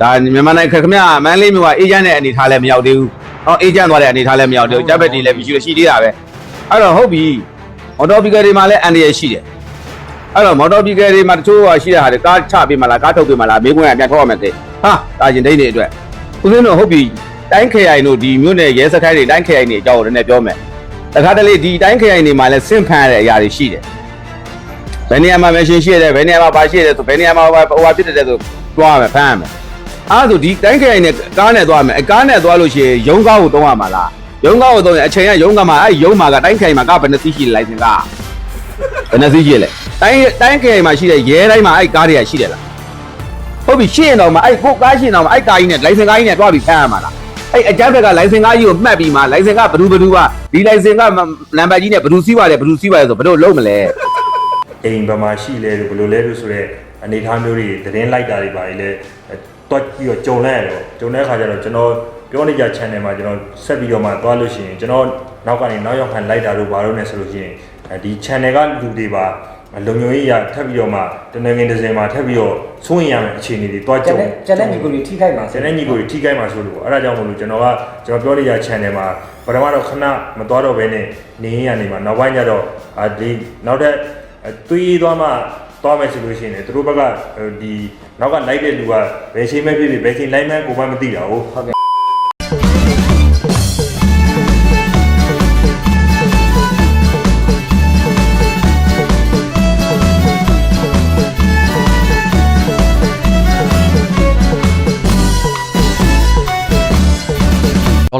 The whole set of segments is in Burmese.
ဒါမြန်မာနိုင်ငံခက်ခမရမန်းလေးမြို့ကအေဂျင့်တဲ့အနေထားလည်းမရောက်သေးဘူးဟောအေဂျင့်သွားတဲ့အနေထားလည်းမရောက်သေးဘူးဂျက်ဘက်တွေလည်းမရှိလို့ရှိသေးတာပဲအဲ့တော့ဟုတ်ပြီမော်တော်ဘီကယ်တွေမှာလည်းအန်ဒီရရှိတယ်အဲ့တော့မော်တော်ဘီကယ်တွေမှာတချို့ကရှိတဲ့ဟာတွေကားချပေးမှလားကားထုတ်ပေးမှလားမေးခွန်းကပြန်ထောက်ရမယ်တဲ့ဟာဒါရင်ဒိတ်တွေအတွက်ဦးစင်းတို့ဟုတ်ပြီတိုင်းခရိုင်တို့ဒီမြို့နယ်ရဲစခန်းတွေတိုင်းခရိုင်တွေအကြောင်းကိုလည်းပြောမယ်တခါတလေဒီတိုင်းခရိုင်တွေမှာလည်းစင့်ဖန်ရတဲ့အရာတွေရှိတယ်ဘယ်နေရာမှာမရှင်ရှိရတယ်ဘယ်နေရာမှာပါရှိရတယ်ဆိုဘယ်နေရာမှာဟိုဟာဖြစ်တယ်ဆိုတွားရမယ်ဖမ်းရမယ် အားဆိုဒီတိုင်းခရိုင်နဲ့ကားနဲ့သွားမယ်အကားနဲ့သွားလို့ရှိရင်ရုံးကားကိုသုံးရမှာလားရုံးကားကိုသုံးရင်အချိန်ကရုံးကားမှာအဲ့ရုံးမှာကတိုင်းခရိုင်မှာကားဘယ်နှစီးရှိလဲလိုင်စင်ကားဘယ်နှစီးရှိလဲတိုင်းတိုင်းခရိုင်မှာရှိတဲ့ရဲတိုင်းမှာအဲ့ကားတွေကရှိတယ်လားဟုတ်ပြီရှိရင်တော့မှအဲ့ကိုကားရှိရင်တော့မှအဲ့ကားကြီးနဲ့လိုင်စင်ကားကြီးနဲ့တွားပြီးဖမ်းရမှာလားအဲ့အကြမ်းဖက်ကလိုင်စင်ကားကြီးကိုမှတ်ပြီးမှလိုင်စင်ကဘယ်သူဘယ်သူကဒီလိုင်စင်ကနံပါတ်ကြီးနဲ့ဘယ်သူစီးပါတယ်ဘယ်သူစီးပါတယ်ဆိုဘယ်လိုလုပ်မလဲအိမ်ဘယ်မှာရှိလဲလို့ဘယ်လိုလဲလို့ဆိုတော့အနေအထားမျိုးတွေသတင်းလိုက်တာတွေပါလေ တွက်ပြီးတော့ကြုံလိုက်ရတော့ကြုံတဲ့အခါကျတော့ကျွန်တော်ပြောနေကြ channel မှာကျွန်တော်ဆက်ပြီးတော့မှသွားလို့ရှိရင်ကျွန်တော်နောက်ကနေနောက်ရောက်ခံလိုက်တာတို့ဘာလို့လဲဆိုလို့ရှိရင်ဒီ channel ကလူတွေပါလုံခြုံရေးရထပ်ပြီးတော့မှတနင်္ဂနွေတစ်စင်မှာထပ်ပြီးတော့စိုးရင်ရမယ့်အခြေအနေတွေတွားကျကြုံန်တဲ့ကျန်တဲ့ညီကိုတွေထိခိုက်မှာကျန်တဲ့ညီကိုတွေထိခိုက်မှာဆိုလို့အဲ့ဒါကြောင့်မလို့ကျွန်တော်ကကျွန်တော်ပြောနေကြ channel မှာပထမတော့ခဏမသွားတော့ဘဲနဲ့နေရနေမှာနောက်ပိုင်းကျတော့အာဒီနောက်ထပ်သွေးသွားမှ သွားမယ်ဆိုလို့ရှိရင်လည်းသူတို့ဘက်ကဒီနောက်ကလိုက်တဲ့လူကဘယ်ချိန်မှဖြစ်ဖြစ်ဘယ်ချိန်လိုက်မှကိုမှမသိတာဟုတ်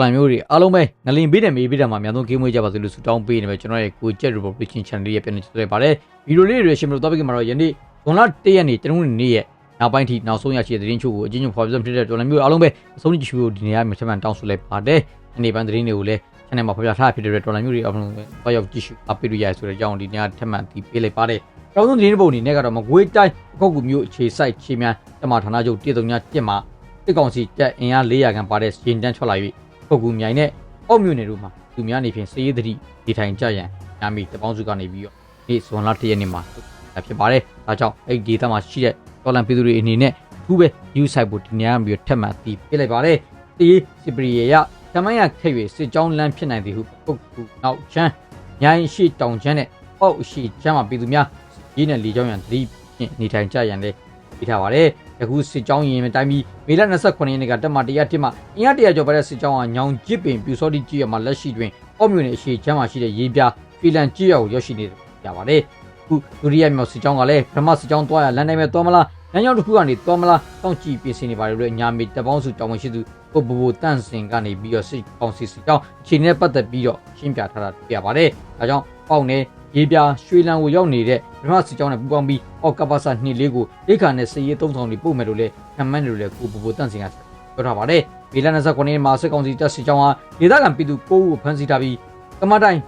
လိုင်းမျိုးတွေအားလုံးပဲငလင်ပေးတယ်မေးပေးတယ်မှာအများဆုံး game ဝေးကြပါစေလို့ဆုတောင်းပေးနေပဲကျွန်တော်ရဲ့ကိုကျက် Republican Channel ရဲ့ပြန်နေတွေ့ပါတယ်ဗီဒီယိုလေးတွေရှင်မလို့တော့ပြီးမှာတော့ယနေ့ဇွန်လ1ရက်နေ့တနင်္ဂနွေနေ့ရဲ့နောက်ပိုင်းထိနောက်ဆုံးရရှိတဲ့သတင်းချို့ကိုအချင်းချင်းဖော်ပြဖြစ်တဲ့တော်လိုင်းမျိုးအားလုံးပဲအဆုံးကြည့်ဖို့ဒီနေ့မှချက်မှန်တောင်းဆိုလိုက်ပါတယ်ဒီနေ့ပိုင်းသတင်းတွေကိုလည်း channel မှာဖော်ပြထားဖြစ်တဲ့တော်လိုင်းမျိုးတွေအားလုံးပဲတော့ရောက်ကြည့်ရှုအပိတ်ရရဆိုတဲ့အကြောင်းဒီနေ့ထပ်မံတီးပေးလိုက်ပါတယ်အကောင်းဆုံးသတင်းပုံအနေနဲ့ကတော့မကွေးတိုင်းအခုတ်ကူမျိုးအခြေစိုက်ခြေမြန်တမဌာနချုပ်တည်တုံညတက်မှာစစ်ကောင်စီတပ်အင်အား400ခန့်ပါတဲ့ရင်တန်းထွက်လာ၍ ပုတ်ကူမြိုင်နဲ့အောက်မြို့နယ်တို့မှာလူများနေဖြင့်စည်ရည်သတိဒီထိုင်ကြရန်ညာမီတပေါင်းစုကနေပြီးတော့ဒီဇွန်လ1ရက်နေ့မှာဖြစ်ပါတယ်။ဒါကြောင့်အဲ့ဒီဒေသမှာရှိတဲ့တော်လန်ပြည်သူတွေအနေနဲ့သူပဲ use site ကိုဒီနေရာပြီးတော့ထပ်မံပြီးပြလိုက်ပါတယ်။ဒီစီပရီယေရတမန်ရခက်၍စစ်ကြောင်းလမ်းဖြစ်နိုင်သည်ဟုပုတ်ကူနောက်ချမ်းညာရင်ရှိတောင်ချမ်းနဲ့အောက်ရှိချမ်းမှာပြည်သူများရင်းနဲ့လေကြောင်းရန်သတိဖြင့်နေထိုင်ကြရန်လည်း ပြထားပါတယ်။ယခုစစ်ကြောင်းရင်တိုင်းပြီးမေလ29ရက်နေ့ကတက်မတရားတစ်မှာအင်အားတရာကျော်ပါတဲ့စစ်ကြောင်းဟာညောင်ကြစ်ပင်ပြူစောတိကြီးရမှာလက်ရှိတွင်အော့မြို့နယ်အရှိချမ်းမှာရှိတဲ့ရေးပြဖီလန်ကြီးရကိုရောက်ရှိနေကြပါတယ်။ခုဒုတိယမြောက်စစ်ကြောင်းကလည်းပထမစစ်ကြောင်းသွားရလမ်းတိုင်းပဲသွားမလားလမ်းကြောင်းတစ်ခုကနေသွားမလားတောင့်ကြည့်ပြင်ဆင်နေပါတယ်လို့ညာမေတပေါင်းစုတောင်းဝင်ရှိသူကိုဘူဘူတန့်စင်ကနေပြီးတော့စစ်ကောင်စီစစ်ကြောင်းအခြေအနေနဲ့ပတ်သက်ပြီးတော့ရှင်းပြထားတာပြပါတယ်။ဒါကြောင့်ပေါက်နေ ရေးပြရွှေလန်းကိုရောက်နေတဲ့ပထမစစ်ကြောင်းနဲ့ပူးပေါင်းပြီးအောက်ကပါစာနှစ်လေးကိုဒိတ်ခါနဲ့စည်ရေးသုံးဆောင်တွေပို့မယ်လို့လည်းခံမှန်းတယ်လို့လည်းကိုဘူဘူတန့်စင်ကပြောထားပါတယ်။မေလ29ရက်မှာစစ်ကောင်စီတပ်စစ်ကြောင်းဟာဒေသခံပြည်သူ9ဦးကိုဖမ်းဆီးထားပြီးကမတိုင်း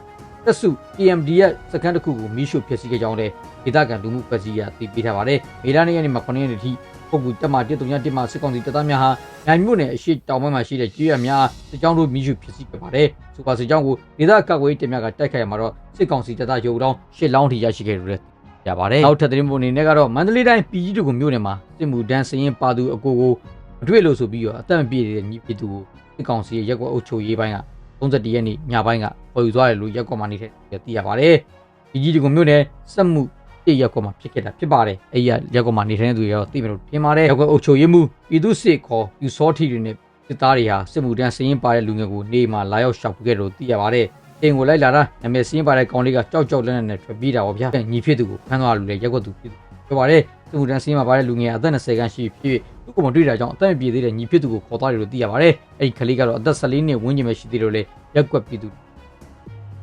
တက်စု PMD ရဲ့စကန်တစ်ခုကိုမီးရှို့ဖျက်ဆီးခဲ့ကြောင်းလည်းဒေသခံလူမှုဖွဲ့စည်းရသိပေးထားပါတယ်။မေလ2ရက်နေ့မှာ9ရက်နေ့ထိ ပုဂ္ဂိုလ်တက်မှ131မှာစစ်ကောင်စီတပ်သားများဟာနိုင်မြို့နယ်အရှိတောင်ဘက်မှာရှိတဲ့ကြေးရများစစ်ကြောင်းတို့မီးရှို့ဖျက်ဆီးခဲ့ပါတယ်။စူပါစစ်ကြောင်းကိုဒေသကာကွယ်ရေးတပ်များကတိုက်ခိုက်ရမှာတော့စစ်ကောင်စီတပ်သားရုပ်တောင်းရှစ်လောင်းထိရရှိခဲ့တယ်လို့လည်းရပါတယ်။နောက်ထပ်သတင်းပုံအနေနဲ့ကတော့မန္တလေးတိုင်းပြည်ကြီးတို့ကမြို့နယ်မှာစစ်မှုတန်းစရင်ပါသူအကိုကိုမတွေ့လို့ဆိုပြီးတော့အသက်မပြည့်တဲ့ညီပြည်သူကိုစစ်ကောင်စီရဲ့ရက်ကွက်အုပ်ချုပ်ရေးပိုင်းက31ရက်နေ့ညပိုင်းကပေါ်ယူသွားတယ်လို့ရက်ကွက်မှာနေတဲ့သိရပါတယ်။ပြည်ကြီးတို့ကမြို့နယ်စက်မှု တရက်ကွက်မှာဖြစ်ခဲ့တာဖြစ်ပါတယ်။အဲ့ရရက်ကွက်မှာနေထိုင်တဲ့သူတွေကတော့သိမယ်လို့ထင်ပါတယ်။ရက်ကွက်အုပ်ချုပ်ရေးမှုပြည်သူစစ်ခေါ်ယူစောထီတွေနဲ့စစ်သားတွေဟာစစ်မှုတန်းစရင်ပါတဲ့လူငယ်ကိုနေမှာလာရောက်ရှောက်ခဲ့တယ်လို့သိရပါတယ်။အိမ်ကိုလိုက်လာတာနာမည်စင်းပါတဲ့ကောင်လေးကကြောက်ကြောက်လန့်လန့်နဲ့ထွက်ပြေးတာပေါ့ဗျာညီဖြစ်သူကိုဖမ်းသွားလို့လေရက်ကွက်သူဖြစ်သူပြောပါတယ်သူတန်းစင်းမှာပါတဲ့လူငယ်အသက်20ခန်းရှိဖြစ်သူ့ကိုမတွေ့တာကြောင့်အသက်မပြေသေးတဲ့ညီဖြစ်သူကိုခေါ်သွားတယ်လို့သိရပါတယ်အဲ့ဒီကလေးကတော့အသက်14နှစ်ဝန်းကျင်ပဲရှိသေးတယ်လို့လေရက်ကွက်ပြည်သူ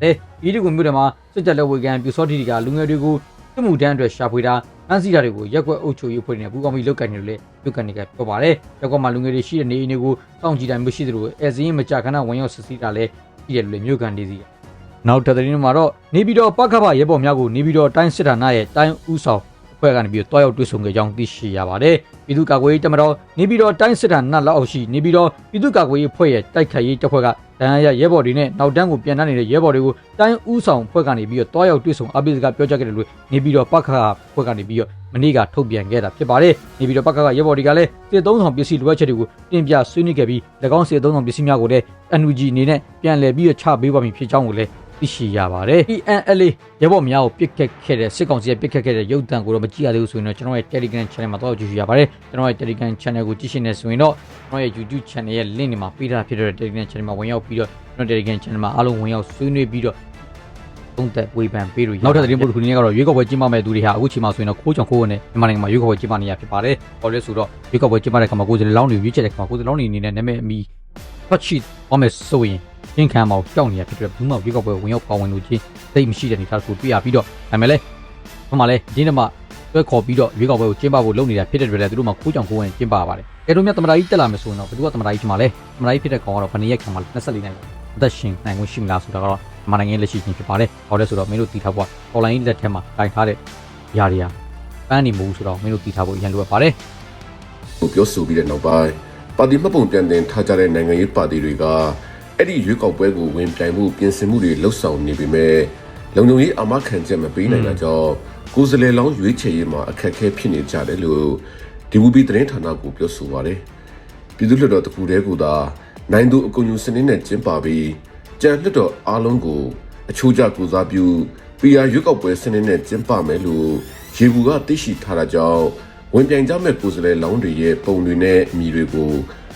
တဲ့ဤဒီကိုမြို့တယ်မှာစစ်တပ်လက်ဝေကန်ပြူစောတီတွေကလူငယ်တွေကို စစ်မှုတန်းအတွက်ရှာဖွေတာဖမ်းဆီးတာတွေကိုရက်ကွက်အုပ်ချုပ်ရေးဖွဲ့နေပူကောင်းပြီးလုတ်ကန်နေလို့လေလုတ်ကန်နေကပြောပါတယ်ရက်ကွက်မှာလူငယ်တွေရှိတဲ့နေအိမ်တွေကိုစောင့်ကြည့်တိုင်းမရှိသလိုအဲစင်းမကြခဏဝင်ရောက်စစ်ဆေးတာလည်းရှိတယ်လို့လေမြို့ကန်နေစီတယ်နောက်ထပ်သတင်းမှာတော့နေပြည်တော်ပကဖရဲဘော်များကိုနေပြည်တော်တိုင်းစစ်ဌာနရဲ့တိုင်းဦးဆောင် ဖွဲ့ကနေပြီးတော့တွားရောက်တွေ့ဆုံခဲ့ကြောင်းသိရှိရပါတယ်ပြည်သူ့ကာကွယ်ရေးတပ်မတော်နေပြည်တော်တိုင်းစစ်ဌာနလက်အောက်ရှိနေပြည်တော်ပြည်သူ့ကာကွယ်ရေးဖွဲ့ရဲ့တိုက်ခိုက်ရေးတပ်ဖွဲ့ကဒဏ်ရာရရဲဘော်တွေနဲ့နောက်တန်းကိုပြန်တန်းနေတဲ့ရဲဘော်တွေကိုတိုင်းဦးဆောင်ဖွဲ့ကနေပြီးတော့တွားရောက်တွေ့ဆုံအပိစကပြောကြားခဲ့တယ်လို့နေပြည်တော်ပခါဖွဲ့ကနေပြီးတော့မနေ့ကထုတ်ပြန်ခဲ့တာဖြစ်ပါတယ်နေပြည်တော်ပခါကရဲဘော်တွေကလည်းစစ်သုံးဆောင်ပစ္စည်းလိုအပ်ချက်တွေကိုတင်ပြဆွေးနွေးခဲ့ပြီး၎င်းစစ်သုံးဆောင်ပစ္စည်းများကိုလည်း NUG အနေနဲ့ပြန်လည်ပြီးတော့ချပေးပါမည်ဖြစ်ကြောင်းကိုလည်း သိရှိရပါတယ် PNLA ရဲဘော်များကိုပြစ်ခတ်ခဲ့တဲ့စစ်ကောင်စီရဲ့ပြစ်ခတ်ခဲ့တဲ့ရုပ်သံကိုတော့မကြည့်ရသေးဘူးဆိုရင်တော့ကျွန်တော်ရဲ့ Telegram Channel မှာတော့ကြည့်ရပါတယ်ကျွန်တော်ရဲ့ Telegram Channel ကိုကြည့်ရှင်းနေဆိုရင်တော့ကျွန်တော်ရဲ့ YouTube Channel ရဲ့ link တွေမှာပေးထားဖြစ်တဲ့ Telegram Channel မှာဝင်ရောက်ပြီးတော့ကျွန်တော် Telegram Channel မှာအားလုံးဝင်ရောက်ဆွေးနွေးပြီးတော့သုံးသက်ဝေဖန်ပေးလို့ရနောက်ထပ်သတင်းပို့တစ်ခုနေ့ကတော့ရွေးကောက်ပွဲကျင်းပမဲ့သူတွေဟာအခုချိန်မှာဆိုရင်တော့ခိုးကြောင်ခိုးဝင်နဲ့မြန်မာနိုင်ငံမှာရွေးကောက်ပွဲကျင်းပနေရဖြစ်ပါတယ်။ဟောလဲဆိုတော့ရွေးကောက်ပွဲကျင်းပတဲ့ခါမှာကိုယ်စားလှယ်လောင်းတွေရွေးချယ်တဲ့ခါမှာကိုယ်စားလှယ်လောင်းတွေအနေနဲ့နာမည်အမီ ဖတ်ရှိအောင်မယ်ဆိုရင်ရှင်းခံမှာကြောက်နေရဖြစ်တဲ့ဘူးမောက်ရွေးကောက်ပွဲဝင်ရောက်ပါဝင်လို့ချင်းသိမရှိတဲ့အနေအထားကိုတွေ့ရပြီးတော့ဒါပေမဲ့လည်းဟိုမှာလည်းဒီနေ့မှတွဲခေါ်ပြီးတော့ရွေးကောက်ပွဲကိုကျင်းပဖို့လုပ်နေတာဖြစ်တဲ့တွေလည်းသူတို့မှခိုးကြောင်ခိုးဝင်ကျင်းပပါတယ်။အဲလိုမျိုးသမ္မတကြီးတက်လာမယ်ဆိုရင်တော့ဘယ်သူကသမ္မတကြီးဖြစ်မှာလဲသမ္မတကြီးဖြစ်တဲ့ကောင်ကတော့ဗနေရက်ခံမှာ24နိုင်အသက်ရှင်နိုင်ခွင့်ရှိမလားဆိုတာကတော့မြန်မာနိုင်ငံလက်ရှိချင်းဖြစ်ပါတယ်။ဟောလဲဆိုတော့မင်းတို့တည်ထားဖို့ online လက်ထဲမှာတိုင်ထားတဲ့ຢာတွေကပန်းနေမဟုတ်ဆိုတော့မင်းတို့တည်ထားဖို့အရင်လိုအပ်ပါတယ်ကိုပြောဆိုပြီးတဲ့နောက်ပိုင်း ပါတီမှတ်ပုံပြန်တင်ထားကြတဲ့နိုင်ငံရေးပါတီတွေကအဲ့ဒီရွေးကောက်ပွဲကိုဝင်ပြိုင်မှုပြင်ဆင်မှုတွေလှုပ်ဆောင်နေပေမဲ့လုံခြုံရေးအမခံချက်မပေးနိုင်တာကြောင့်ကိုယ်စလဲလောင်းရွေးချယ်ရေးမှာအခက်အခဲဖြစ်နေကြတယ်လို့ DWB သတင်းဌာနကပြောဆိုပါတယ်ပြည်သူ့လွှတ်တော်တခုတည်းကသာနိုင်သူအကုန်ယူစနစ်နဲ့ကျင်းပပြီးကြံလွှတ်တော်အားလုံးကို အချိုးကျကိုစားပြု PR ရွေးကောက်ပွဲစနစ်နဲ့ကျင်းပမယ်လို့ရေဘူးကသိရှိထားတာကြောင့် ဝင်ပြိုင်ကြမဲ့ကိုယ်စားလှယ်လောင်းတွေရဲ့ပုံတွေနဲ့အမည်တွေကို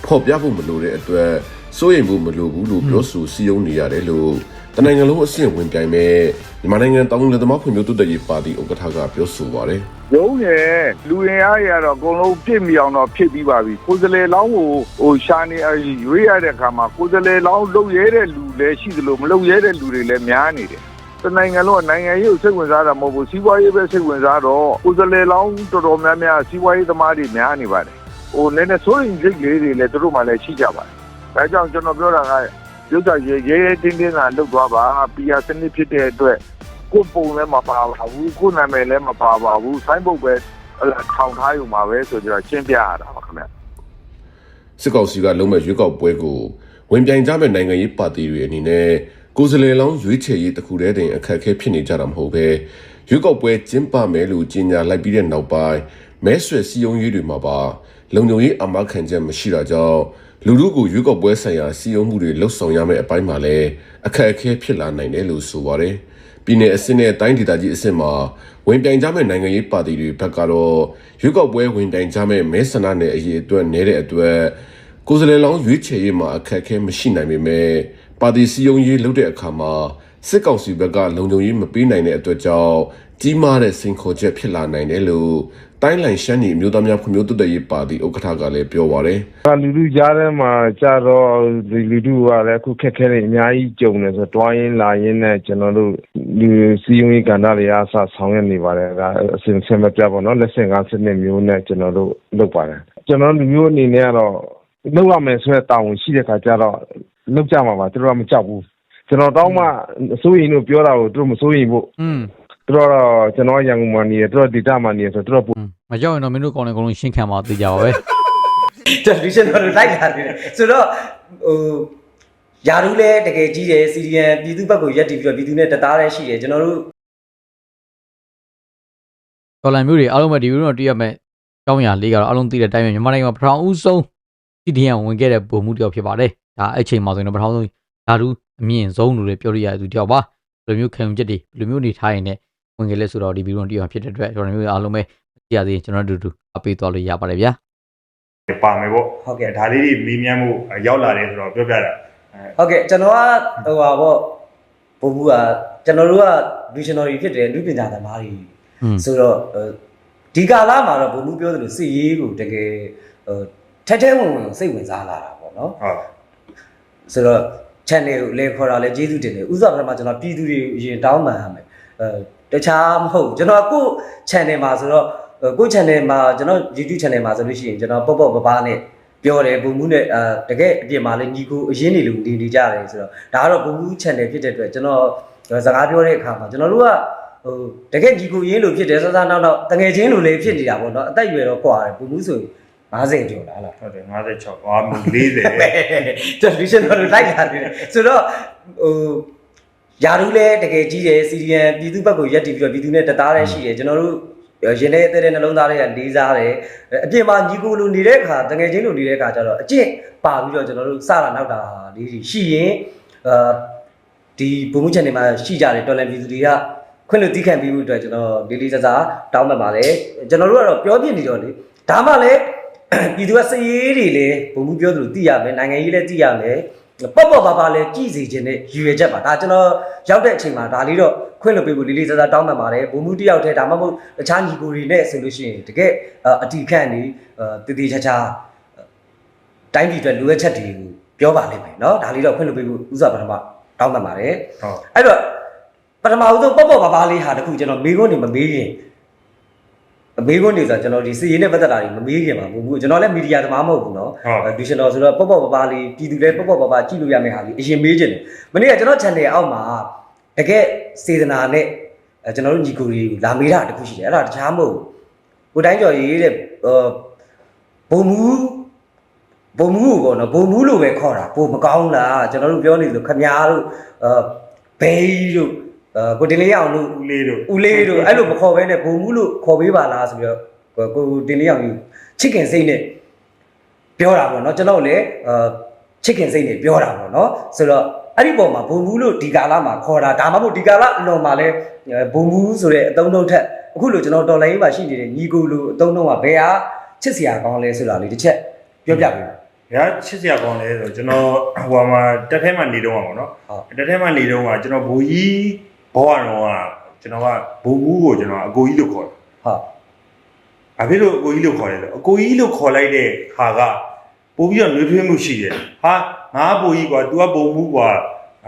ဖော်ပြဖို့မလိုတဲ့အတွက်စိုးရိမ်ဖို့မလိုဘူးလို့ပြောဆိုစည်းရုံးနေရတယ်လို့တနိုင်ငံလုံးအဆင့်ဝင်ပြိုင်မဲ့မြန်မာနိုင်ငံတောင်လက်သမားဖွံ့ဖြိုးတိုးတက်ရေးပါတီဥက္ကဋ္ဌကပြောဆိုပါတယ်ရုံးရယ်လူရင်အားရတော့အကုန်လုံးပြစ်မိအောင်တော့ဖြစ်ပြီးပါပြီကိုယ်စလေလောင်းကိုဟိုရှာနေရွေးရတဲ့အခါမှာကိုယ်စလေလောင်းလုံရဲတဲ့လူလည်းရှိသလိုမလုံရဲတဲ့လူတွေလည်းများနေတယ် တနိုင်ငံလုံးကနိုင်ငံရေးကိုစိတ်ဝင်စားတာမဟုတ်ဘူးစီးပွားရေးပဲစိတ်ဝင်စားတော့ကိုယ်စလေလောင်းတော်တော်များများစီးပွားရေးသမားတွေများနေပါတယ်ဟိုနည်းနည်းစိုးရင်စိတ်လေးတွေလည်းတို့မှလည်းရှိကြပါတယ်ဒါကြောင့်ကျွန်တော်ပြောတာကရုပ်သာရဲရဲတင်းတင်းကလှုပ်သွားပါပီယာစနစ်ဖြစ်တဲ့အတွက်ကိုယ်ပုံလည်းမပါပါဘူးကိုယ်နာမည်လည်းမပါပါဘူးဆိုင်းဘုတ်ပဲဟလာထောင်ထားယူမှာပဲဆိုကြတော့ရှင်းပြရတာပါခင်ဗျစစ်ကောင်စီကလုံးမဲ့ရွေးကောက်ပွဲကိုဝင်ပြိုင်ကြမဲ့နိုင်ငံရေးပါတီတွေအနေနဲ့ ကိုယ်စားလှယ်လောင်းရွေးချယ်ရေးတစ်ခုတည်းတင်အခက်အခဲဖြစ်နေကြတာမဟုတ်ပဲရွေးကောက်ပွဲကျင်းပမယ်လို့ကြေညာလိုက်ပြီးတဲ့နောက်ပိုင်းမဲဆွယ်စည်းရုံးရေးတွေမှာပါလုံခြုံရေးအမခံချက်မရှိတာကြောင့်လူလူကိုရွေးကောက်ပွဲဆိုင်ရာစည်းရုံးမှုတွေလှုပ်ဆောင်ရမယ့်အပိုင်းမှာလည်းအခက်အခဲဖြစ်လာနိုင်တယ်လို့ဆိုပါတယ်။ပြည်내အစစ်နဲ့တိုင်းဒေသကြီးအစစ်မှာဝင်ပြိုင်ကြမဲ့နိုင်ငံရေးပါတီတွေဘက်ကတော့ရွေးကောက်ပွဲဝင်ပြိုင်ကြမဲ့မဲဆန္ဒနယ်အရေးအတွက်နေတဲ့အတွက်ကိုယ်စားလှယ်လောင်းရွေးချယ်ရေးမှာအခက်အခဲမရှိနိုင်ပေမဲ့ ပါတီစည်းရုံးရေးလုပ်တဲ့အခါမှာစစ်ကောင်စီဘက်ကလုံခြုံရေးမပေးနိုင်တဲ့အတွက်ကြောင့်ကြီးမားတဲ့စိန်ခေါ်ချက်ဖြစ်လာနိုင်တယ်လို့တိုင်းလိုင်ရှမ်းပြည်မြို့သားများဖွံ့ဖြိုးတိုးတက်ရေးပါတီဥက္ကဋ္ဌကလည်းပြောပါရယ်ကလူလူကြားထဲမှာကြတော့ဒီလူလူကလည်းအခုခက်ခဲနေအများကြီးကြုံနေဆိုတော့တွားရင်လာရင်နဲ့ကျွန်တော်တို့လူစီယုံရေးကဏ္ဍတွေအားစဆောင်ရွက်နေပါတယ်ဒါအစဉ်ဆင်မပြတ်ပေါ့နော်လက်ဆင့်ကားစနစ်မျိုးနဲ့ကျွန်တော်တို့လုပ်ပါတယ်ကျွန်တော်လူမျိုးအနေနဲ့ကတော့လုပ်ရမယ်ဆိုတဲ့တာဝန်ရှိတဲ့ခါကျတော့ လုပ်ကြမှာပါသူတို့ကမကြောက်ဘူးကျွန်တော်တောင်းမှအစိုးရင်းတို့ပြောတာကိုသူတို့မစိုးရင်ဘူးอืมသူတို့ကတော့ကျွန်တော်ရန်ကုန်မှာနေတယ်သူတို့ဒေတာမှာနေတယ်ဆိုတော့သူတို့မကြောက်ရင်တော့မင်းတို့ကောင်းတယ်အကုန်လုံးရှင်းခံပါသိကြပါပဲတယ်လီဗီရှင်းတော့လိုက်လာတယ်ဆိုတော့ဟိုယာရူးလည်းတကယ်ကြီးတယ်စီရီယန်ပြည်သူဘက်ကိုရက်တည်ပြီးတော့ပြည်သူနဲ့တသားတည်းရှိတယ်ကျွန်တော်တို့ဒေါ်လာမျိုးတွေအားလုံးပဲဒီဗီဒီယိုတော့တွေ့ရမယ်တောင်းရလေးကတော့အားလုံးသိတဲ့အတိုင်းပဲမြန်မာနိုင်ငံမှာပထမဦးဆုံး CDN ဝင်ခဲ့တဲ့ပုံမှုတစ်ယောက်ဖြစ်ပါတယ် ဒါအဲ့ချိန်မှာဆိုရင်တော့ပထမဆုံးဓာတုအမြင့်ဆုံးလို့လည်းပြောလို့ရတဲ့သူတစ်ယောက်ပါဘယ်လိုမျိုးခံယူချက်တွေဘယ်လိုမျိုးနေထားရင်လည်းဝင်ခဲ့လဲဆိုတော့ဒီဗီဒီယိုတော့တွေ့ရမှာဖြစ်တဲ့အတွက်ဒေါ်လာမျိုးတွေအားလုံးပဲကြည့်ရသေးရင်ကျွန်တော်တို့အတူတူအပေးသွားလို့ရပါတယ်ဗျာပါမယ်ပေါ့ဟုတ်ကဲ့ဒါလေးတွေမေးမြန်းမှုရောက်လာတယ်ဆိုတော့ပြောပြတာအဲဟုတ်ကဲ့ကျွန်တော်ကဟိုပါပေါ့ပုံဘူးကကျွန်တော်တို့က visionary ဖြစ်တယ်လူပညာသမားတွေอืมဆိုတော့ဟိုဒီကာလမှာတော့ဘုံမှုပြောသလိုစစ်ရေးကိုတကယ်ဟိုထက်ထဲဝင်ဝင်စိတ်ဝင်စားလာတာပေါ့နော်ဟုတ် ဆိုတော့ channel ကိုလဲခေါ်တာလဲကျေးဇူးတင်တယ်ဥစ္စာပထမကျွန်တော်ပြည်သူတွေအရင်တောင်းပန်ရမယ်အဲတခြားမဟုတ်ကျွန်တော်ကိုယ့် channel မှာဆိုတော့ကိုယ့် channel မှာကျွန်တော် YouTube channel မှာဆိုလို့ရှိရင်ကျွန်တော်ပေါ့ပေါ့ပပနဲ့ပြောတယ်ပုံမှုနဲ့အာတကယ်အပြင်မှာလဲညီကိုအရင်နေလို့နေနေကြတယ်ဆိုတော့ဒါကတော့ပုံမှု channel ဖြစ်တဲ့အတွက်ကျွန်တော်စကားပြောတဲ့အခါမှာကျွန်တော်တို့ကဟိုတကယ်ကြီးကိုရင်းလို့ဖြစ်တယ်စစနောက်နောက်တငယ်ချင်းလိုလေးဖြစ်နေတာပေါ့နော်အသက်အရွယ်တော့ကွာတယ်ဘုံမှုဆို 50ကျော်လားလားဟုတ်တယ်56ဟာ40ကျွန်တော်ဒီရှင်တော်တို့လိုက်လာနေတယ်ဆိုတော့ဟိုယာရုလည်းတကယ်ကြီးတယ်စီရီယန်ပြည်သူဘက်ကိုရက်တည်ပြီးတော့ပြည်သူနဲ့တသားတည်းရှိတယ်ကျွန်တော်တို့ရင်ထဲအသေးတဲ့နှလုံးသားတွေကလေးစားတယ်အပြင်မှာညီကိုလိုနေတဲ့အခါတကယ်ချင်းလိုနေတဲ့အခါကျတော့အကျင့်ပါပြီးတော့ကျွန်တော်တို့စတာနောက်တာလေးတွေရှိရင်အာဒီဘုံမှုချက်တွေမှာရှိကြတယ်တော်လန်ပြည်သူတွေကခွင့်လို့တီးခံပြီးမှုအတွက်ကျွန်တော်လေးလေးစားစားတောင်းပန်ပါတယ်ကျွန်တော်တို့ကတော့ပြောပြနေတော့လေဒါမှလည်း ပြည်သူကစည်ရေးတွေလည်းဘုံမှုပြောသလိုသိရမယ်နိုင်ငံရေးလည်းသိရမယ်ပေါ့ပေါ့ပါပါလည်းကြည်စီခြင်းနဲ့ရည်ရွယ်ချက်ပါဒါကျွန်တော်ရောက်တဲ့အချိန်မှာဒါလေးတော့ခွင့်လို့ပေးဖို့လေးလေးစားစားတောင်းပန်ပါတယ်ဘုံမှုတယောက်တည်းဒါမှမဟုတ်တခြားညီကိုတွေနဲ့ဆိုလို့ရှိရင်တကယ်အတီခန့်နေတည်တည်ချာချာတိုင်းပြည်အတွက်လိုအပ်ချက်တွေကိုပြောပါလိမ့်မယ်เนาะဒါလေးတော့ခွင့်လို့ပေးဖို့ဥစ္စာပထမတောင်းပန်ပါတယ် ဟုတ် အဲ့တော့ပထမဦးဆုံးပေါ့ပေါ့ပါပါလေးဟာတခုကျွန်တော်မေးခွန်းနေမမေးရင်အ မေးခွန်းနေဆိုတော့ကျွန်တော်ဒီစီရင်နဲ့ပတ်သက်တာတွေမမေးခင်ပါဘူးဘူးကျွန်တော်လည်းမီဒီယာသမားမဟုတ်ဘူးเนาะ ဟုတ် ဒီရှင်တော်ဆိုတော့ပေါ့ပေါ့ပါပါလေးပြည်သူလည်းပေါ့ပေါ့ပါပါကြည့်လို့ရမယ့်ဟာလေးအရင်မေးခြင်းတယ်မနေ့ကကျွန်တော် channel အောက်မှာတကယ်စေတနာနဲ့အဲကျွန်တော်တို့ညီကိုတွေလာမေးတာတခုရှိတယ်အဲ့ဒါတခြားမဟုတ်ဘူးကိုတိုင်းကျော်ရေးတဲ့ဘုံမူဘုံမူကိုပေါ့နော်ဘုံမူလို့ပဲခေါ်တာဘုံမကောင်းလားကျွန်တော်တို့ပြောနေလို့ခမညာတို့အဲဘေးတို့အဲ ကိုတင်လေးအောင်တို့ဦးလေးတို့ဦးလေးတို့အဲ့လိုမခေါ်ဘဲနဲ့ဘုံမူလို့ခေါ်ပေးပါလားဆိုပြီးတော့ကိုကိုတင်လေးအောင်ယူချစ်ခင်စိတ်နဲ့ပြောတာပေါ့နော်ကျွန်တော်လည်းအဲချစ်ခင်စိတ်နဲ့ပြောတာပေါ့နော်ဆိုတော့အဲ့ဒီပုံမှာဘုံမူလို့ဒီကာလမှာခေါ်တာဒါမှမဟုတ်ဒီကာလအလွန်မှာလဲဘုံမူဆိုတဲ့အတုံးတုံးထက်အခုလိုကျွန်တော်တော်လိုင်းမှာရှိနေတဲ့ညီကိုလူအတုံးတုံးကဘယ်ဟာချစ်စရာကောင်းလဲဆိုတာလေးတစ်ချက်ပြောပြပေးပါညာချစ်စရာကောင်းလဲဆိုတော့ကျွန်တော်ဟိုမှာတက်ထဲမှာနေတော့မှာပေါ့နော်ဟုတ်တက်ထဲမှာနေတော့မှာကျွန်တော်ဘူကြီး ဘဝတော့ကကျွန်တော်ကဘူဘူးကိုကျွန်တော်အကိုကြီးလို့ခေါ်တယ်ဟုတ်။ဘာဖြစ်လို့အကိုကြီးလို့ခေါ်လဲဆိုတော့အကိုကြီးလို့ခေါ်လိုက်တဲ့ဟာကပို့ပြီးတော့နှွေးထွေးမှုရှိတယ်။ဟာငါကပိုကြီးကွာ तू ကပုံမှုကွာ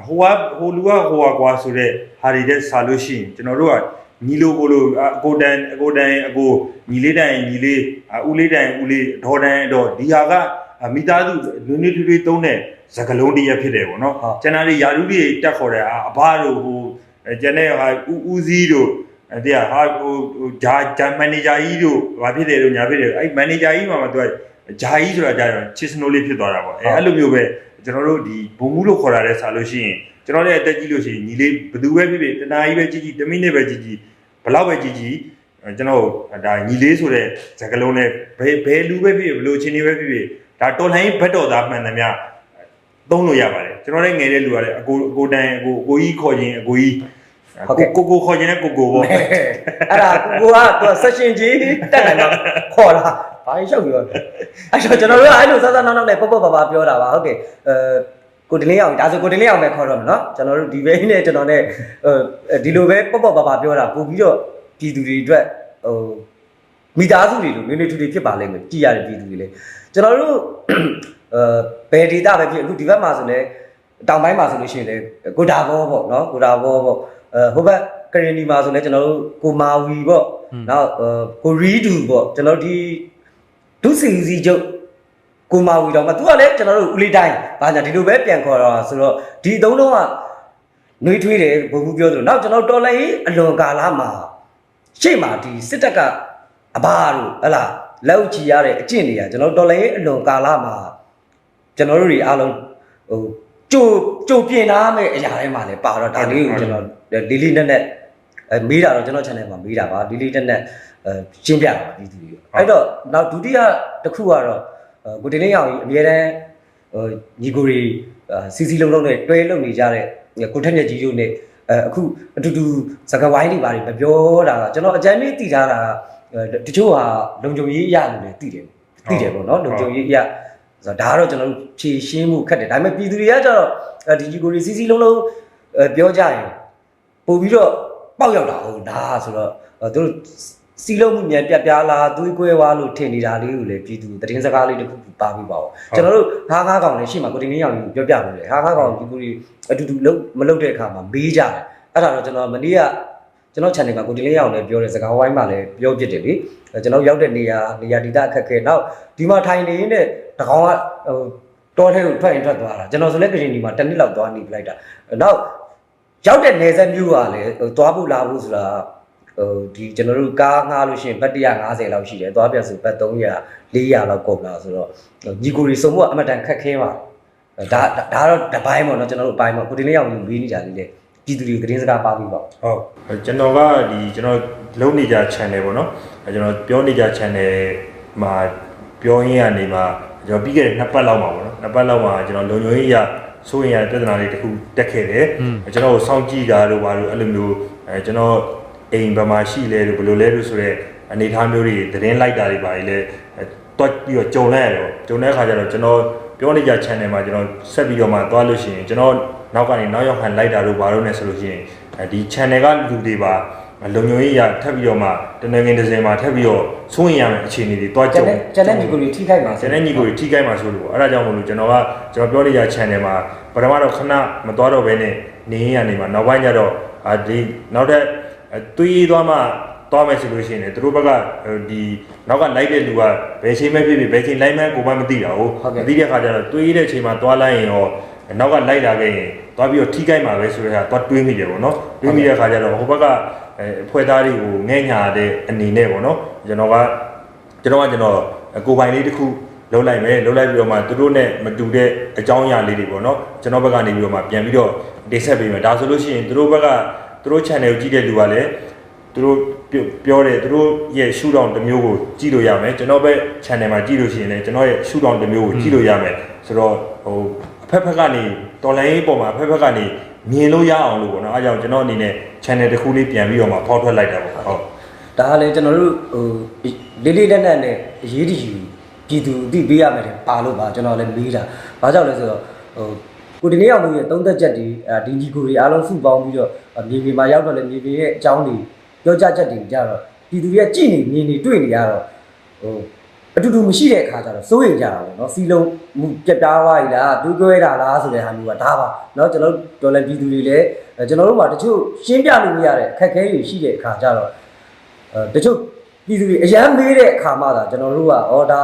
ဟိုကဟိုလူကဟိုကကွာဆိုတဲ့ဟာတွေတဲ့ဆာလို့ရှိရင်ကျွန်တော်တို့ကညီလိုကိုလိုအကိုတန်အကိုတန်အကိုညီလေးတန်ညီလေးဦးလေးတန်ဦးလေးဒေါ်တန်ဒေါ်ဒီဟာကမိသားစုနွေးနွေးထွေးထွေးသုံးတဲ့စကလုံးတရက်ဖြစ်တယ်ပေါ့နော်။ကျန်တာတွေယာရုတွေတက်ခေါ်တဲ့အာအဘတို့ဟို ကျန်တဲ့ဟာဦးဦးစည်းတို့အဲ့တရားဟာဟိုဟိုဂျာဂျာမန်နေဂျာကြီးတို့ဘာဖြစ်တယ်လို့ညာဖြစ်တယ်အဲ့မန်နေဂျာကြီးမှာမှသူကဂျာကြီးဆိုတာကြာတော့ချစ်စနိုးလေးဖြစ်သွားတာပေါ့အဲ့အဲ့လိုမျိုးပဲကျွန်တော်တို့ဒီဘုံမှုလို့ခေါ်ရတဲ့ဆာလို့ရှိရင်ကျွန်တော်လည်းအတက်ကြီးလို့ရှိရင်ညီလေးဘယ်သူပဲဖြစ်ဖြစ်တနာကြီးပဲကြီးကြီးတစ်မိနစ်ပဲကြီးကြီးဘယ်လောက်ပဲကြီးကြီးအဲ့ကျွန်တော်ဒါညီလေးဆိုတဲ့စကားလုံးနဲ့ဘယ်ဘယ်လူပဲဖြစ်ဖြစ်ဘယ်လိုချင်းနေပဲဖြစ်ဖြစ်ဒါတော်လှန်ရေးဘတ်တော်သားမှန်သမျှသုံးလို့ရပါတယ်ကျွန်တော်လည်းငယ်တဲ့လူကလည်းအကိုအကိုတန်အကိုအကိုကြီးခေါ်ခြင်းအကိုကြီး ကိုကိုခေါ်ခြင်းနဲ့ကိုကိုပေါ့အဲ့ဒါကိုကသူဆက်ရှင်ကြီးတက်တယ်တော့ခေါ်လာဘာရှောက်ပြောအဲ့တော့ကျွန်တော်တို့ကအဲ့လိုစစနောက်နောက်နဲ့ပေါ့ပေါ့ပါပါပြောတာပါဟုတ်တယ်အဲကိုတင်လေးအောင်ဒါဆိုကိုတင်လေးအောင်ပဲခေါ်တော့မယ်နော်ကျွန်တော်တို့ဒီဘဲနဲ့ကျွန်တော်နဲ့ဒီလိုပဲပေါ့ပေါ့ပါပါပြောတာပို့ပြီးတော့ပြည်သူတွေအတွက်ဟိုမိသားစုတွေလိုနည်းနည်းထူထူဖြစ်ပါလိမ့်မယ်ကြည်ရတဲ့ပြည်သူတွေလေကျွန်တော်တို့အဲဘယ်ဒေတာပဲဖြစ်အခုဒီဘက်မှာဆိုလဲတောင်ပိုင်းမှာဆိုလို့ရှိရင်လေကိုဒါဘောပေါ့နော်ကိုဒါဘောပေါ့အဲ ဟိုဘက်ကရင်ဒီမှာဆိုလဲကျွန်တော်တို့ကိုမာဝီပေါ့နောက်ကိုရီဒူပေါ့ကျွန်တော်ဒီဒုစီစီချုပ်ကိုမာဝီတော့မသူကလည်းကျွန်တော်တို့ဦးလေးတိုင်းဘာညာဒီလိုပဲပြန်ခေါ်တော့ဆိုတော့ဒီအသုံးလုံးကနှွေးထွေးတယ်ဘုံဘူးပြောသလိုနောက်ကျွန်တော်တော်လည်းအလွန်ကာလမှာရှေ့မှာဒီစစ်တပ်ကအဘာတို့ဟလာလက်ဥချီရတဲ့အကျင့်တွေကကျွန်တော်တော်လည်းအလွန်ကာလမှာကျွန်တော်တို့တွေအားလုံးဟို ကြိုကြိုပြင်ထားမဲ့အရာတွေမှာလည်းပါတော့ဒါလေးကိုကျွန်တော်လီလီနဲ့နဲ့အဲမေးတာတော့ကျွန်တော် channel မှာမေးတာပါလီလီနဲ့နဲ့အဲရှင်းပြတာပါဒီသူတွေအဲ့တော့နောက်ဒုတိယတစ်ခုကတော့ကိုတင်လေးအောင်ကြီးအမြဲတမ်းဟိုညီကိုရီစီစီလုံးလုံးနဲ့တွဲလုံနေကြတဲ့ကိုထက်မြက်ကြီးတို့နဲ့အဲအခုအတူတူစကားဝိုင်းတွေပါတယ်မပြောတာကကျွန်တော်အကြမ်းလေးတည်ထားတာတချို့ဟာလုံခြုံရေးအရလို့လည်းတည်တယ်တည်တယ်ပေါ့နော်လုံခြုံရေးအရ ဆိုတော့ဒါကတော့ကျွန်တော်တို့ဖြည့်ရှင်းမှုခက်တယ်ဒါပေမဲ့ပြည်သူတွေကကျတော့ဒီကြီးကိုရီစီစီလုံးလုံးပြောကြရင်ပို့ပြီးတော့ပေါက်ရောက်တာဟုတ်ဒါဆိုတော့သူတို့စီလုံးမှုမြန်ပြပြလားသွေးကွဲွားလို့ထင်နေတာလေးကိုလည်းပြည်သူသတင်းစကားလေးတစ်ခုပါပြီးပါဦးကျွန်တော်တို့ဟားကားကောင်လည်းရှိမှာကိုတင်နေအောင်ပြောပြလို့လေဟားကားကောင်ဒီကိုရီအတူတူလုံးမလုပ်တဲ့အခါမှာမေးကြတယ်အဲ့ဒါတော့ကျွန်တော်မနေ့ကကျွန်တော် channel မှာကိုတင်လေးအောင်လည်းပြောတယ်စကားဝိုင်းမှာလည်းပြောပြတယ်လေကျွန်တော်ရောက်တဲ့နေရာနေရာဒေသအခက်ခဲနောက်ဒီမှာထိုင်နေရင် တကောင်ကဟိုတောထဲကိုထွက်ရင်ထွက်သွားတာကျွန်တော်ဆိုလည်းကရင်ဒီမှာတစ်နှစ်လောက်သွားနေပလိုက်တာနောက်ရောက်တဲ့နယ်စပ်မြို့ကလည်းဟိုသွားဖို့လာဖို့ဆိုတာဟိုဒီကျွန်တော်တို့ကားငှားလို့ရှိရင်ဘတ်150လောက်ရှိတယ်သွားပြန်ဆိုဘတ်300 400လောက်ကုန်တာဆိုတော့ညီကိုတွေစုံဖို့အမတန်ခက်ခဲပါဒါဒါတော့တပိုင်းပေါ့နော်ကျွန်တော်တို့အပိုင်းပေါ့ကိုတင်လေးအောင်မေးနေတာလေးလေပြည်သူတွေသတင်းစကားပါပြီးပေါ့ဟုတ်ကျွန်တော်ကဒီကျွန်တော်လုံးနေကြ channel ပေါ့နော်အဲကျွန်တော်ပြောနေကြ channel မှာပြောရင်းကနေမှာ ကျွန်တော်ပြီးခဲ့တဲ့နှစ်ပတ်လောက်မှာပေါ့နော်နှစ်ပတ်လောက်မှာကျွန်တော်လုံခြုံရေးအရစိုးရင်ရတဲ့ပြဿနာလေးတစ်ခုတက်ခဲ့တယ်ကျွန်တော်ကိုစောင့်ကြည့်တာတို့ဘာလို့အဲ့လိုမျိုးအဲကျွန်တော်အိမ်ဘယ်မှာရှိလဲလို့ဘယ်လိုလဲလို့ဆိုတော့အနေအထားမျိုးတွေသတင်းလိုက်တာတွေပါလေတွက်ပြီးတော့ကြုံလိုက်ရတော့ကြုံတဲ့အခါကျတော့ကျွန်တော်ပြောနေကြ channel မှာကျွန်တော်ဆက်ပြီးတော့မှသွားလို့ရှိရင်ကျွန်တော်နောက်ကနေနောက်ရောက်ဟန်လိုက်တာတို့ဘာလို့လဲဆိုလို့ရှိရင်ဒီ channel ကလူတွေပါ လုံခြုံရေးရထပ်ပြီးတော့မှတနင်္ဂနွေတစ်စင်မှာထပ်ပြီးတော့စိုးရင်ရမယ့်အခြေအနေတွေတွားကျကြုံန်တဲ့ကျန်တဲ့ညီကိုတွေထိခိုက်ပါကျန်တဲ့ညီကိုတွေထိခိုက်မှာဆိုလို့ပေါ့အဲ့ဒါကြောင့်မလို့ကျွန်တော်ကကျွန်တော်ပြောနေကြ channel မှာပထမတော့ခဏမသွားတော့ဘဲနဲ့နေရနေမှာနောက်ပိုင်းကျတော့အာဒီနောက်ထပ်တွေးသွားမှသွားမယ်ဆိုလို့ရှိရင်လည်းသူတို့ဘက်ကဒီနောက်ကလိုက်တဲ့လူကဘယ်ချိန်မှဖြစ်ဖြစ်ဘယ်ချိန်လိုက်မှန်းကိုမှမသိတာဟုတ်မသိတဲ့အခါကျတော့တွေးတဲ့ချိန်မှာသွားလိုက်ရင်ရောနောက်ကလိုက်လာခဲ့ရင် သွားပြီးတော့ထိခိုက်မှာပဲဆိုတဲ့ဟာသွားတွေးမိတယ်ပေါ့နော်တွေးမိတဲ့အခါကျတော့ဟိုဘက်ကအဲအဖွဲ့သားတွေကိုငဲ့ညာတဲ့အနေနဲ့ပေါ့နော်ကျွန်တော်ကကျွန်တော်ကကျွန်တော်ကိုယ်ပိုင်လေးတစ်ခုလုံးလိုက်မယ်လုံးလိုက်ပြီးတော့မှသူတို့နဲ့မတူတဲ့အကြောင်းအရာလေးတွေပေါ့နော်ကျွန်တော်ဘက်ကနေပြီးတော့မှပြန်ပြီးတော့တင်ဆက်ပေးမယ်ဒါဆိုလို့ရှိရင်သူတို့ဘက်ကသူတို့ channel ကိုကြည့်တဲ့လူကလည်းသူတို့ပြောတယ်သူတို့ရဲ့ shoot down တစ်မျိုးကိုကြည့်လို့ရမယ်ကျွန်တော်ဘက် channel မှာကြည့်လို့ရှိရင်လည်းကျွန်တော်ရဲ့ shoot down တစ်မျိုးကိုကြည့်လို့ရမယ်ဆိုတော့ဟိုအဖက်ဖက်ကနေ တော်လိုင်းရေးပုံမှာအဖက်ဖက်ကနေမြင်လို့ရအောင်လို့ပေါ့နော်အဲကြောင့်ကျွန်တော်အနေနဲ့ channel တစ်ခုလေးပြန်ပြီးတော့မှဖောက်ထွက်လိုက်တာပေါ့ဟုတ်ဒါကလည်းကျွန်တော်တို့ဟိုလေးလေးလက်နက်နဲ့အရေးတယူပြည်သူအသိပေးရမယ်တဲ့ပါလို့ပါကျွန်တော်လည်းမေးတာ။ဘာကြောင့်လဲဆိုတော့ဟိုကိုဒီနေ့အောင်လို့ရသုံးသက်ချက်တွေအဲဒီညီကိုတွေအားလုံးစုပေါင်းပြီးတော့မြေပြင်မှာရောက်တော့လည်းမြေပြင်ရဲ့အကြောင်းတွေပြောကြချက်တွေကြတော့ပြည်သူတွေကကြည်နေမြင်နေတွေ့နေရတော့ဟို အတူတူမရှိတဲ့အခါကျတော့စိုးရင်ကြတာပေါ့နော်စီလုံးမှုပြက်ပြားသွားပြီလားသူကြွဲတာလားဆိုတဲ့ဟာမျိုးကဒါပါနော်ကျွန်တော်တို့ဒေါ်လာပြည်သူတွေလည်းကျွန်တော်တို့ကတချို့ရှင်းပြလို့မရတဲ့အခက်အခဲတွေရှိတဲ့အခါကျတော့တချို့ပြည်သူတွေအယမ်းမေးတဲ့အခါမှသာကျွန်တော်တို့ကအော်ဒါ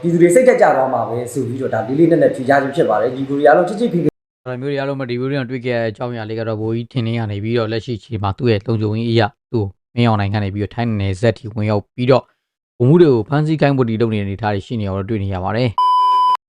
ပြည်သူတွေစိတ်တက်ကြသွားမှာပဲဆိုပြီးတော့ဒါလေးလေးနက်နက်ဖြေချခြင်းဖြစ်ပါတယ်ဒီကိုရီးယားလုံးချစ်ချစ်ခင်ခင်အဲ့လိုမျိုးတွေအားလုံးမဒီဗီဒီယိုတွေတွေ့ခဲ့တဲ့အကြောင်းအရာလေးကတော့ဘိုးကြီးထင်းနေရနေပြီးတော့လက်ရှိချိန်မှာသူ့ရဲ့လုံခြုံရေးအရာသူ့မင်းအောင်နိုင်ကနေပြီးတော့ထိုင်းနယ်ဇက်ထိဝင်ရောက်ပြီးတော့ ဘုံမှုတွေကိုဖမ်းဆီးခိုင်းဖို့ဒီလုပ်နေတဲ့အနေအထားတွေရှိနေအောင်တွေ့နေရပါတယ်